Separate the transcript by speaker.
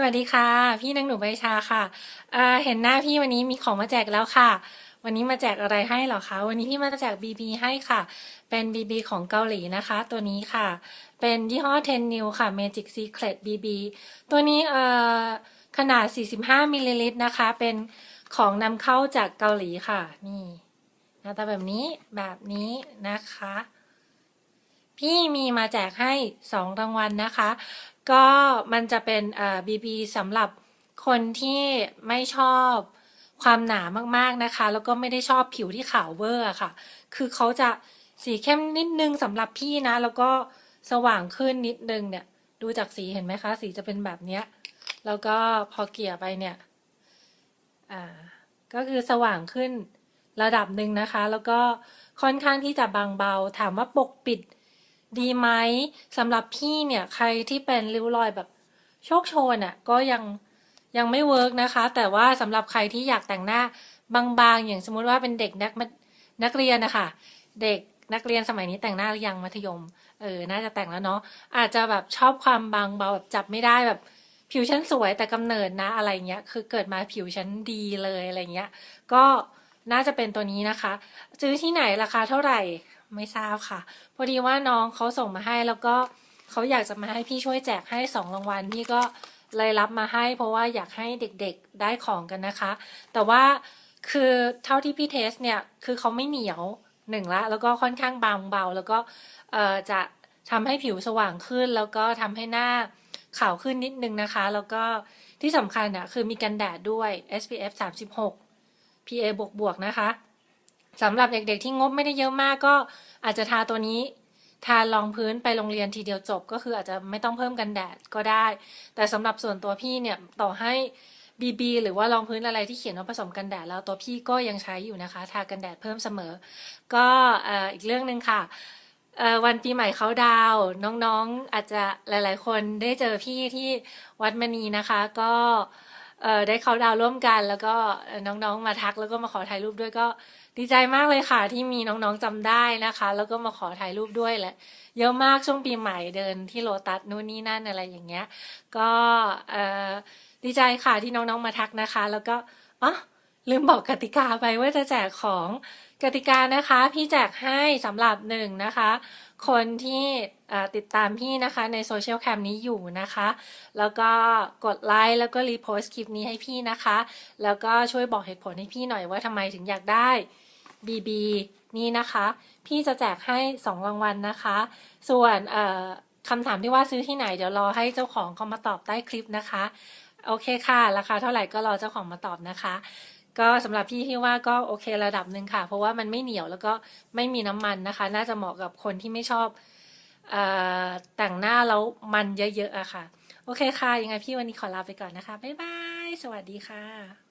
Speaker 1: สวัสดีค่ะ พี่นางหนูใบชาค่ะเเห็นหน้าพี่วันนี้มีของมาแจกแล้วค่ะ วันนี้มาแจกอะไรให้เหรอคะ วันนี้พี่มาแจก BB ให้ค่ะ เป็น BB ของเกาหลีนะคะ ตัวนี้ค่ะ เป็นยี่ห้อ10 New ค่ะ Magic Secret BB ตัวนี้เอ่อขนาด 45มิลลิลิตรนะคะ เป็นของนำเข้าจากเกาหลีค่ะ นี่หน้าตาแบบนี้แบบนี้นะคะ พี่มีมาแจกให้สองรางวัลนะคะ ก็มันจะเป็นเอ่อบีบีสำหรับคนที่ไม่ชอบความหนามากๆนะคะ แล้วก็ไม่ได้ชอบผิวที่ขาวเวอร์อค่ะ คือเขาจะสีเข้มนิดนึงสำหรับพี่นะ แล้วก็สว่างขึ้นนิดนึงเนี่ย ดูจากสีเห็นไหมคะ สีจะเป็นแบบเนี้ย แล้วก็พอเกลี่ยไปเนี่ย อ่า ก็คือสว่างขึ้นระดับหนึ่งนะคะ แล้วก็ค่อนข้างที่จะบางเบา ถามว่าปกปิด ดีไหมสำหรับพี่เนี่ยใครที่เป็นริ้วรอยแบบโชคโชนอะก็ยังยังไม่เวิร์กนะคะ แต่ว่าสำหรับใครที่อยากแต่งหน้าบางๆ อย่างสมมติว่าเป็นเด็กนักนักเรียนนะคะเด็กนักเรียนสมัยนี้แต่งหน้าหรือยังมัธยมเออน่าจะแต่งแล้วเนาะอาจจะแบบชอบความบางเบาแบบจับไม่ได้แบบผิวฉันสวยแต่กำเนิดนะอะไรเงี้ยคือเกิดมาผิวฉันดีเลยอะไรเงี้ยก็น่าจะเป็นตัวนี้นะคะ ซื้อที่ไหนราคาเท่าไหร่ ไม่ทราบค่ะ พอดีว่าน้องเขาส่งมาให้แล้วก็เขาอยากจะมาให้พี่ช่วยแจกให้สองรางวัลพี่ก็เลยรับมาให้ เพราะว่าอยากให้เด็กๆได้ของกันนะคะ แต่ว่าคือเท่าที่พี่เทสเนี่ยคือเขาไม่เหนียวหนึ่งละแล้วก็ค่อนข้างบางเบา แล้วก็จะทำให้ผิวสว่างขึ้น แล้วก็ทำให้หน้าขาวขึ้นนิดนึงนะคะ แล้วก็ที่สำคัญอะคือมีกันแดดด้วย SPF 36 PA บวกบวกนะคะ สำหรับเด็กๆที่งบไม่ได้เยอะมากก็อาจจะทาตัวนี้ทารองพื้นไปโรงเรียนทีเดียวจบ ก็คืออาจจะไม่ต้องเพิ่มกันแดดก็ได้ แต่สำหรับส่วนตัวพี่เนี่ยต่อให้ BB หรือว่ารองพื้นอะไรที่เขียนว่าผสมกันแดดแล้วตัวพี่ก็ยังใช้อยู่นะคะ ทากันแดดเพิ่มเสมอ ก็อีกเรื่องหนึ่งค่ะวันปีใหม่เขาดาวน้องๆอาจจะหลาย ๆ คนได้เจอพี่ที่วัดมณีนะคะ ก็ได้เขาดาวร่วมกัน แล้วก็น้องๆมาทักแล้วก็มาขอถ่ายรูปด้วยก็ ดีใจมากเลยค่ะที่มีน้องๆจำได้นะคะ แล้วก็มาขอถ่ายรูปด้วยแหละ เยอะมากช่วงปีใหม่เดินที่โลตัสนู่นนี่นั่นอะไรอย่างเงี้ย ก็ดีใจค่ะที่น้องๆมาทักนะคะ แล้วก็อ๋อลืมบอกกติกาไปว่าจะแจกของกติกานะคะ พี่แจกให้สำหรับหนึ่งนะคะ คนที่ติดตามพี่นะคะในโซเชียลแคมนี้อยู่นะคะ แล้วก็กดไลค์แล้วก็รีโพสต์คลิปนี้ให้พี่นะคะ แล้วก็ช่วยบอกเหตุผลให้พี่หน่อยว่าทำไมถึงอยากได้ BB นี่นะคะ พี่จะแจกให้สองรางวัลนะคะ ส่วนคำถามที่ว่าซื้อที่ไหนเดี๋ยวรอให้เจ้าของเขามาตอบใต้คลิปนะคะ โอเคค่ะราคาเท่าไหร่ก็รอเจ้าของมาตอบนะคะ ก็สำหรับพี่ที่ว่าก็โอเคระดับหนึ่งค่ะ เพราะว่ามันไม่เหนียวแล้วก็ไม่มีน้ำมันนะคะ น่าจะเหมาะกับคนที่ไม่ชอบอแต่งหน้าแล้วมันเยอะๆอะค่ะ โอเคค่ะ ยังไงพี่วันนี้ขอลาไปก่อนนะคะ บ๊ายบาย สวัสดีค่ะ